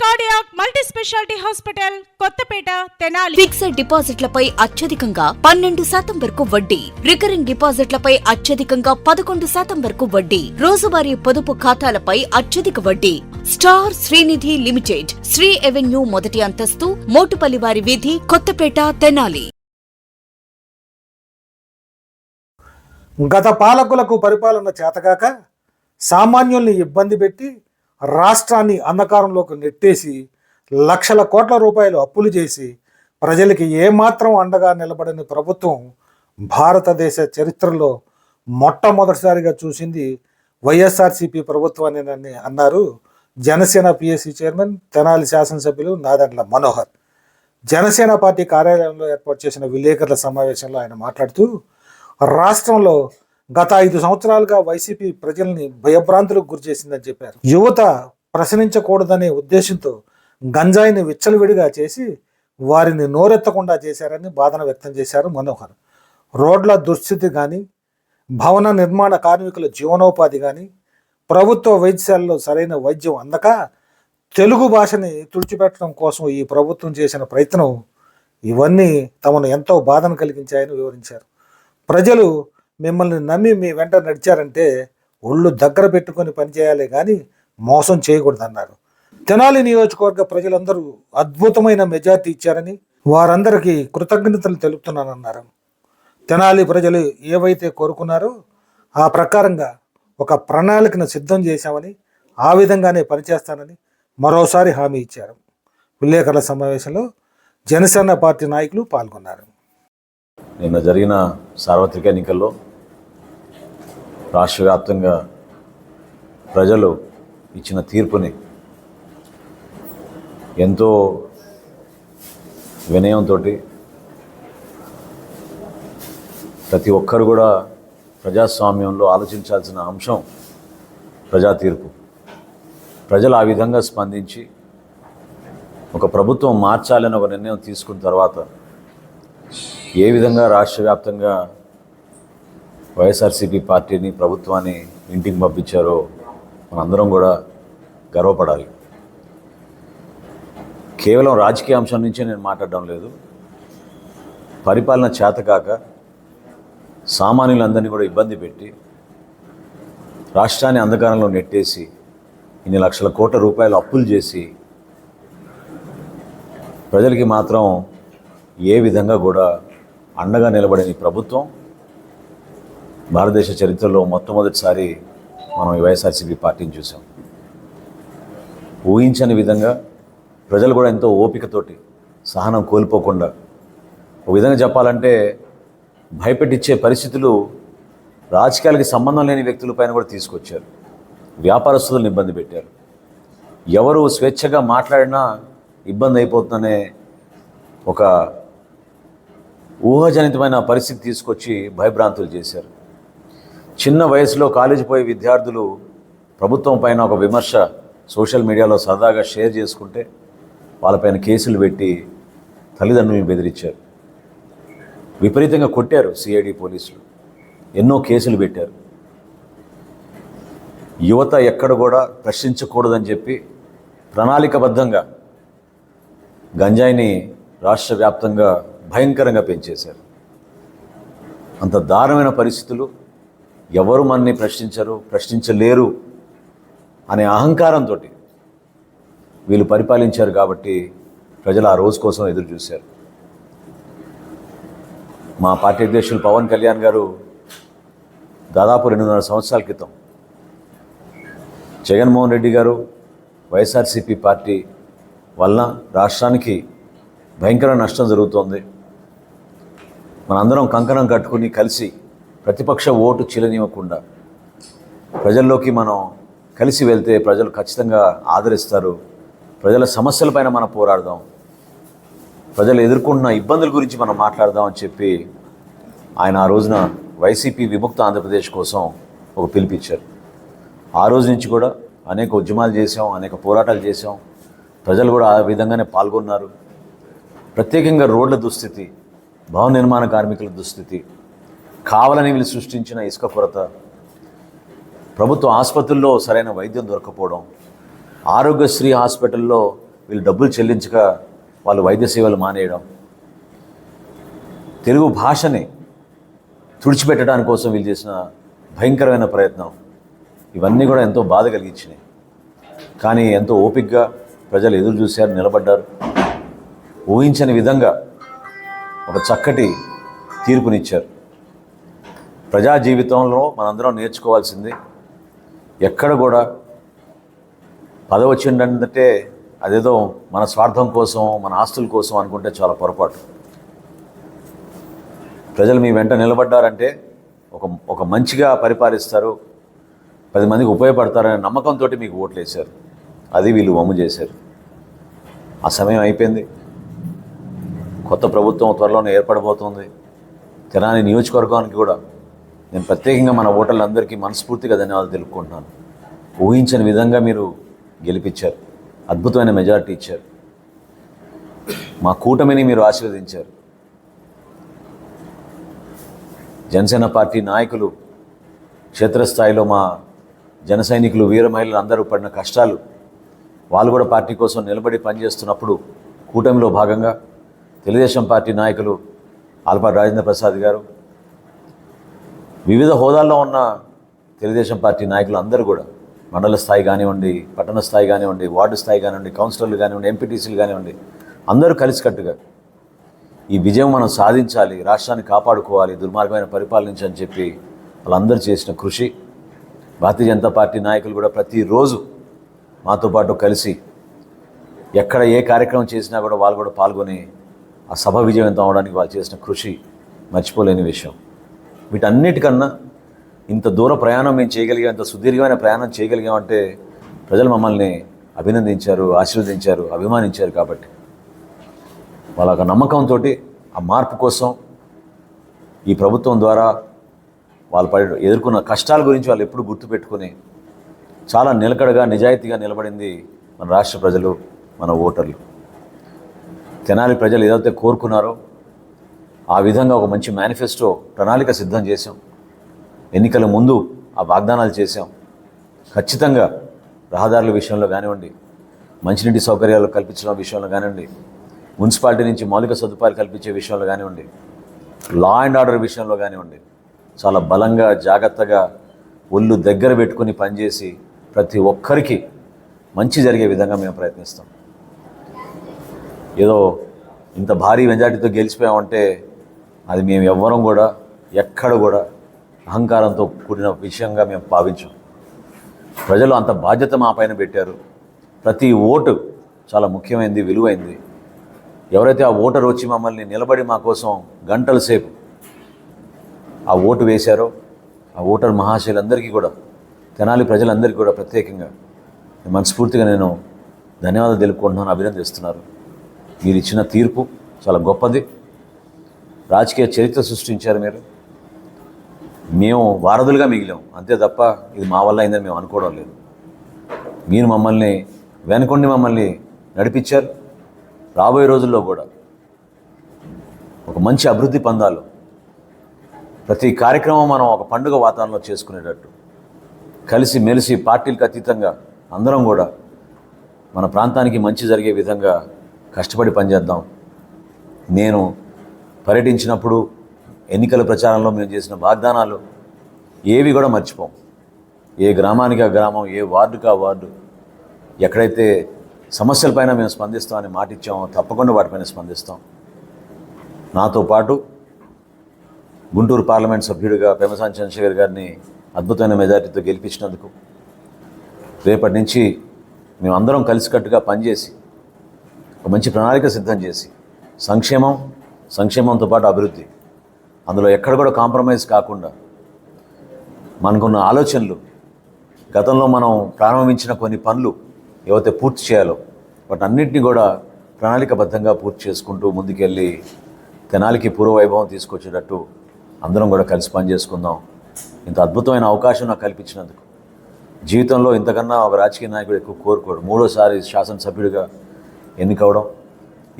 Cardiac multi speciality hospital Kothapeta Tenali. Fixed డిపాజిట్లపై అత్యధికంగా పన్నెండు శాతం వరకు వడ్డీ. రికరింగ్ డిపాజిట్లపై అత్యధికంగా పదకొండు శాతం వరకు వడ్డీ. రోజువారీ పొదుపు ఖాతాలపై అత్యధిక వడ్డీ. Star Srinidhi limited Sri avenue మొదటి అంతస్తు మోటుపల్లివారి వీధి కొత్తపేట తెనాలి. గత పాలకులకు పరిపాలన చేతగాక సామాన్యుల్ని ఇబ్బంది పెట్టి రాష్ట్రాన్ని అంధకారంలోకి నెట్టేసి లక్షల కోట్ల రూపాయలు అప్పులు చేసి ప్రజలకి ఏమాత్రం అండగా నిలబడని ప్రభుత్వం భారతదేశ చరిత్రలో మొట్టమొదటిసారిగా చూసింది వైఎస్ఆర్సీపీ ప్రభుత్వాన్ని అన్నారు జనసేన పిఎస్సి చైర్మన్ తెనాలి శాసనసభ్యులు నాదండ్ల మనోహర్. జనసేన పార్టీ కార్యాలయంలో ఏర్పాటు చేసిన విలేకరుల సమావేశంలో ఆయన మాట్లాడుతూ రాష్ట్రంలో గత ఐదు సంవత్సరాలుగా వైసీపీ ప్రజల్ని భయభ్రాంతులకు గురి చేసిందని చెప్పారు. యువత ప్రశ్నించకూడదనే ఉద్దేశంతో గంజాయిని విచ్చలవిడిగా చేసి వారిని నోరెత్తకుండా చేశారని బాధన వ్యక్తం చేశారు మనోహర్. రోడ్ల దుస్థితి కానీ భవన నిర్మాణ కార్మికుల జీవనోపాధి కానీ ప్రభుత్వ వైద్యశాలలో సరైన వైద్యం అందక తెలుగు భాషని తుడిచిపెట్టడం కోసం ఈ ప్రభుత్వం చేసిన ప్రయత్నం ఇవన్నీ తమను ఎంతో బాధను కలిగించాయని వివరించారు. ప్రజలు మిమ్మల్ని నమ్మి మీ వెంట నడిచారంటే ఒళ్ళు దగ్గర పెట్టుకొని పనిచేయాలి కానీ మోసం చేయకూడదన్నారు. తెనాలి నియోజకవర్గ ప్రజలందరూ అద్భుతమైన మెజార్టీ ఇచ్చారని వారందరికీ కృతజ్ఞతలు తెలుపుతున్నానన్నారు. తెనాలి ప్రజలు ఏవైతే కోరుకున్నారో ఆ ప్రకారంగా ఒక ప్రణాళికను సిద్ధం చేశామని ఆ విధంగానే పనిచేస్తానని మరోసారి హామీ ఇచ్చారు. విలేకరుల సమావేశంలో జనసేన పార్టీ నాయకులు పాల్గొన్నారు. నిన్న జరిగిన సార్వత్రిక ఎన్నికల్లో రాష్ట్ర వ్యాప్తంగా ప్రజలు ఇచ్చిన తీర్పుని ఎంతో వినయంతో ప్రతి ఒక్కరు కూడా ప్రజాస్వామ్యంలో ఆలోచించాల్సిన అంశం ప్రజా తీర్పు. ప్రజలు ఆ విధంగా స్పందించి ఒక ప్రభుత్వం మార్చాలని ఒక నిర్ణయం తీసుకున్న తర్వాత ఏ విధంగా రాష్ట్ర వ్యాప్తంగా వైఎస్ఆర్సీపీ పార్టీని ప్రభుత్వాన్ని ఇంటికి పంపించారో మనందరం కూడా గర్వపడాలి. కేవలం రాజకీయ అంశం నుంచే నేను మాట్లాడడం లేదు. పరిపాలన చేతకాక సామాన్యులందరినీ కూడా ఇబ్బంది పెట్టి రాష్ట్రాన్ని అంధకారంలో నెట్టేసి ఇన్ని లక్షల కోట్ల రూపాయలు అప్పులు చేసి ప్రజలకి మాత్రం ఏ విధంగా కూడా అండగా నిలబడిన ప్రభుత్వం భారతదేశ చరిత్రలో మొట్టమొదటిసారి మనం ఈ వైఎస్ఆర్సీపీ పార్టీని చూసాం. ఊహించని విధంగా ప్రజలు కూడా ఎంతో ఓపికతోటి సహనం కోల్పోకుండా ఒక విధంగా చెప్పాలంటే భయపెట్టించే పరిస్థితులు రాజకీయాలకి సంబంధం లేని వ్యక్తులపైన కూడా తీసుకొచ్చారు. వ్యాపారస్తులను ఇబ్బంది పెట్టారు. ఎవరు స్వేచ్ఛగా మాట్లాడినా ఇబ్బంది అయిపోతుందనే ఒక ఊహాజనితమైన పరిస్థితి తీసుకొచ్చి భయభ్రాంతులు చేశారు. చిన్న వయసులో కాలేజీ పోయే విద్యార్థులు ప్రభుత్వం పైన ఒక విమర్శ సోషల్ మీడియాలో సరదాగా షేర్ చేసుకుంటే వాళ్ళపైన కేసులు పెట్టి తల్లిదండ్రులను బెదిరించారు. విపరీతంగా కొట్టారు సిఐడి పోలీసులు. ఎన్నో కేసులు పెట్టారు. యువత ఎక్కడ కూడా ప్రశ్నించకూడదని చెప్పి ప్రణాళికబద్ధంగా గంజాయిని రాష్ట్ర వ్యాప్తంగా భయంకరంగా పెంచేశారు. అంత దారుణమైన పరిస్థితులు ఎవరు మనని ప్రశ్నించరు ప్రశ్నించలేరు అనే అహంకారంతో వీళ్ళు పరిపాలించారు కాబట్టి ప్రజలు ఆ రోజు కోసం ఎదురు చూశారు. మా పార్టీ అధ్యక్షులు పవన్ కళ్యాణ్ గారు దాదాపు రెండున్నర సంవత్సరాల క్రితం జగన్మోహన్ రెడ్డి గారు వైఎస్ఆర్సీపీ పార్టీ వలన రాష్ట్రానికి భయంకర నష్టం జరుగుతోంది. మనందరం కంకణం కట్టుకుని కలిసి ప్రతిపక్ష ఓటు చిలనివ్వకుండా ప్రజల్లోకి మనం కలిసి వెళ్తే ప్రజలు ఖచ్చితంగా ఆదరిస్తారు. ప్రజల సమస్యలపైన మనం పోరాడదాం. ప్రజలు ఎదుర్కొంటున్న ఇబ్బందుల గురించి మనం మాట్లాడదాం అని చెప్పి ఆయన ఆ రోజున వైసీపీ విముక్త ఆంధ్రప్రదేశ్ కోసం ఒక పిలిపించారు ఆ రోజు నుంచి కూడా అనేక ఉద్యమాలు చేసాం అనేక పోరాటాలు చేసాం ప్రజలు కూడా ఆ విధంగానే పాల్గొన్నారు. ప్రత్యేకంగా రోడ్ల దుస్థితి భవన నిర్మాణ కార్మికుల దుస్థితి కావాలని వీళ్ళు సృష్టించిన ఇసుక కొరత ప్రభుత్వ ఆసుపత్రుల్లో సరైన వైద్యం దొరకపోవడం ఆరోగ్యశ్రీ హాస్పిటల్లో వీళ్ళు డబ్బులు చెల్లించక వాళ్ళు వైద్య సేవలు మానేయడం తెలుగు భాషని తుడిచిపెట్టడానికి కోసం వీళ్ళు చేసిన భయంకరమైన ప్రయత్నం ఇవన్నీ కూడా ఎంతో బాధ కలిగించినాయి. కానీ ఎంతో ఓపిక్గా ప్రజలు ఎదురు చూశారు నిలబడ్డారు. ఊహించని విధంగా ఒక చక్కటి తీర్పునిచ్చారు. ప్రజా జీవితంలో మనందరం నేర్చుకోవాల్సింది ఎక్కడ కూడా పదవచ్చిందంటే అదేదో మన స్వార్థం కోసం మన ఆస్తుల కోసం అనుకుంటే చాలా పొరపాటు. ప్రజలు మీ వెంట నిలబడ్డారంటే ఒక ఒక మంచిగా పరిపాలిస్తారు పది మందికి ఉపయోగపడతారనే నమ్మకంతో మీకు ఓట్లు వేశారు అది వీళ్ళు వమ్ము చేశారు. ఆ సమయం అయిపోయింది. కొత్త ప్రభుత్వం త్వరలోనే ఏర్పడబోతుంది. తెనాలి నియోజకవర్గానికి కూడా నేను ప్రత్యేకంగా మన ఓటర్లందరికీ మనస్ఫూర్తిగా ధన్యవాదాలు తెలుపుకుంటున్నాను. ఊహించని విధంగా మీరు గెలిపించారు. అద్భుతమైన మెజారిటీ ఇచ్చారు. మా కూటమిని మీరు ఆశీర్వదించారు. జనసేన పార్టీ నాయకులు క్షేత్రస్థాయిలో మా జన సైనికులు వీర మహిళలు అందరూ పడిన కష్టాలు వాళ్ళు కూడా పార్టీ కోసం నిలబడి పనిచేస్తున్నప్పుడు కూటమిలో భాగంగా తెలుగుదేశం పార్టీ నాయకులు ఆల్పాటి రాజేంద్ర ప్రసాద్ గారు వివిధ హోదాల్లో ఉన్న తెలుగుదేశం పార్టీ నాయకులు అందరూ కూడా మండల స్థాయి కానివ్వండి పట్టణ స్థాయి కానివ్వండి వార్డు స్థాయి కానివ్వండి కౌన్సిలర్లు కానివ్వండి ఎంపీటీసీలు కానివ్వండి అందరూ కలిసికట్టుగా ఈ విజయం మనం సాధించాలి రాష్ట్రాన్ని కాపాడుకోవాలి దుర్మార్గమైన పరిపాలించని చెప్పి వాళ్ళందరూ చేసిన కృషి. భారతీయ జనతా పార్టీ నాయకులు కూడా ప్రతిరోజు మాతో పాటు కలిసి ఎక్కడ ఏ కార్యక్రమం చేసినా కూడా వాళ్ళు కూడా పాల్గొని ఆ సభ విజయవంతం అవడానికి వాళ్ళు చేసిన కృషి మర్చిపోలేని విషయం. వీటన్నిటికన్నా ఇంత దూర ప్రయాణం మేము చేయగలిగాం ఇంత సుదీర్ఘమైన ప్రయాణం చేయగలిగామంటే ప్రజలు మమ్మల్ని అభినందించారు ఆశీర్వదించారు అభిమానించారు కాబట్టి. వాళ్ళ ఒక నమ్మకంతో ఆ మార్పు కోసం ఈ ప్రభుత్వం ద్వారా వాళ్ళు పడి ఎదుర్కొన్న కష్టాల గురించి వాళ్ళు ఎప్పుడు గుర్తుపెట్టుకుని చాలా నిలకడగా నిజాయితీగా నిలబడింది మన రాష్ట్ర ప్రజలు మన ఓటర్లు. తెనాలి ప్రజలు ఏదైతే కోరుకున్నారో ఆ విధంగా ఒక మంచి మేనిఫెస్టో ప్రణాళిక సిద్ధం చేశాం. ఎన్నికల ముందు ఆ వాగ్దానాలు చేశాం. ఖచ్చితంగా రహదారుల విషయంలో కానివ్వండి మంచినీటి సౌకర్యాలు కల్పించడం విషయంలో కానివ్వండి మున్సిపాలిటీ నుంచి మౌలిక సదుపాయాలు కల్పించే విషయంలో కానివ్వండి లా అండ్ ఆర్డర్ విషయంలో కానివ్వండి చాలా బలంగా జాగ్రత్తగా ఒళ్ళు దగ్గర పెట్టుకుని పనిచేసి ప్రతి ఒక్కరికి మంచి జరిగే విధంగా మేము ప్రయత్నిస్తాం. ఏదో ఇంత భారీ మెజార్టీతో గెలిచిపోయామంటే అది మేము ఎవ్వరం కూడా ఎక్కడ కూడా అహంకారంతో కూడిన విషయంగా మేము భావించాం. ప్రజలు అంత బాధ్యత మా పైన పెట్టారు. ప్రతి ఓటు చాలా ముఖ్యమైనది విలువైంది. ఎవరైతే ఆ ఓటర్ వచ్చి మమ్మల్ని నిలబడి మా కోసం గంటల సేపు ఆ ఓటు వేశారో ఆ ఓటర్ మహాశయులందరికీ కూడా తెనాలి ప్రజలందరికీ కూడా ప్రత్యేకంగా మనస్ఫూర్తిగా నేను ధన్యవాదాలు తెలుపుకుంటున్నాను అభినందిస్తున్నారు. మీరు ఇచ్చిన తీర్పు చాలా గొప్పది. రాజకీయ చరిత్ర సృష్టించారు మీరు. మేము వారధులుగా మిగిలాం. అంతే తప్ప ఇది మా వల్ల అయిందని మేము అనుకోవడం లేదు. మీరు మమ్మల్ని వెనుకొండి మమ్మల్ని నడిపించారు. రాబోయే రోజుల్లో కూడా ఒక మంచి అభివృద్ధి పొందాలి ప్రతి కార్యక్రమం మనం ఒక పండుగ వాతావరణంలో చేసుకునేటట్టు కలిసి మెలిసి పార్టీలకు అతీతంగా అందరం కూడా మన ప్రాంతానికి మంచి జరిగే విధంగా కష్టపడి పనిచేద్దాం. నేను పర్యటించినప్పుడు ఎన్నికల ప్రచారంలో మేము చేసిన వాగ్దానాలు ఏవి కూడా మర్చిపోం. ఏ గ్రామానికి ఆ గ్రామం ఏ వార్డుకి ఆ వార్డు ఎక్కడైతే సమస్యలపైన మేము స్పందిస్తామని మాట ఇచ్చామో తప్పకుండా వాటిపైన స్పందిస్తాం. నాతో పాటు గుంటూరు పార్లమెంట్ సభ్యుడిగా పెమసాని చంద్రశేఖర్ గారిని అద్భుతమైన మెజార్టీతో గెలిపించినందుకు రేపటి నుంచి మేము అందరం కలిసికట్టుగా పనిచేసి ఒక మంచి ప్రణాళిక సిద్ధం చేసి సంక్షేమం సంక్షేమంతో పాటు అభివృద్ధి. అందులో ఎక్కడ కూడా కాంప్రమైజ్ కాకుండా మనకున్న ఆలోచనలు గతంలో మనం ప్రారంభించిన కొన్ని పనులు ఏవైతే పూర్తి చేయాలో వాటన్నిటిని కూడా ప్రణాళికబద్ధంగా పూర్తి చేసుకుంటూ ముందుకెళ్ళి తెనాలికి పూర్వవైభవం తీసుకొచ్చేటట్టు అందరం కూడా కలిసి పనిచేసుకుందాం. ఇంత అద్భుతమైన అవకాశం నాకు కల్పించినందుకు. జీవితంలో ఇంతకన్నా ఒక రాజకీయ నాయకుడు ఎక్కువ కోరుకోడు. మూడోసారి శాసనసభ్యుడిగా ఎన్నికవడం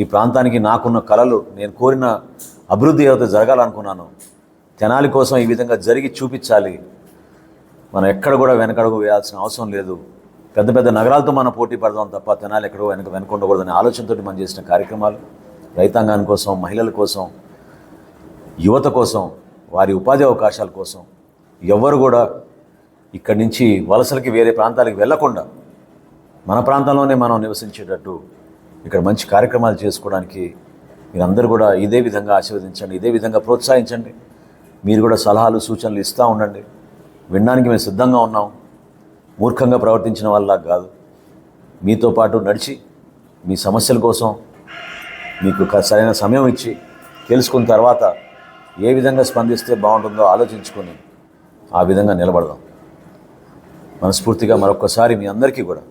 ఈ ప్రాంతానికి నాకున్న కళలు నేను కోరిన అభివృద్ధి ఏదైతే జరగాలనుకున్నాను తెనాలి కోసం ఈ విధంగా జరిగి చూపించాలి. మనం ఎక్కడ కూడా వెనకడుగు వేయాల్సిన అవసరం లేదు. పెద్ద పెద్ద నగరాలతో మనం పోటీ పడదాం తప్ప తెనాలి ఎక్కడో వెనక వెనుకొండకూడదనే ఆలోచనతో మనం చేసిన కార్యక్రమాలు రైతాంగాని కోసం మహిళల కోసం యువత కోసం వారి ఉపాధి అవకాశాల కోసం ఎవ్వరు కూడా ఇక్కడి నుంచి వలసలకి వేరే ప్రాంతాలకు వెళ్ళకుండా మన ప్రాంతంలోనే మనం నివసించేటట్టు ఇక్కడ మంచి కార్యక్రమాలు చేసుకోవడానికి మీరందరూ కూడా ఇదే విధంగా ఆశీర్వదించండి ఇదే విధంగా ప్రోత్సహించండి. మీరు కూడా సలహాలు సూచనలు ఇస్తూ ఉండండి. వినడానికి మేము సిద్ధంగా ఉన్నాం. మూర్ఖంగా ప్రవర్తించిన వాళ్ళ కాదు. మీతో పాటు నడిచి మీ సమస్యల కోసం మీకు సరైన సమయం ఇచ్చి తెలుసుకున్న తర్వాత ఏ విధంగా స్పందిస్తే బాగుంటుందో ఆలోచించుకొని ఆ విధంగా నిలబడదాం. మనస్ఫూర్తిగా మరొకసారి మీ అందరికీ కూడా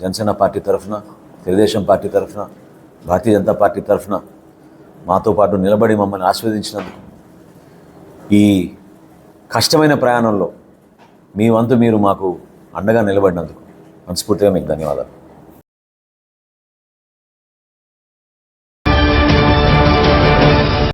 జనసేన పార్టీ తరఫున తెలుగుదేశం పార్టీ తరఫున భారతీయ జనతా పార్టీ తరఫున మాతో పాటు నిలబడి మమ్మల్ని ఆస్వాదించినందుకు ఈ కష్టమైన ప్రయాణంలో మీ వంతు మీరు మాకు అండగా నిలబడినందుకు మనస్ఫూర్తిగా మీకు ధన్యవాదాలు.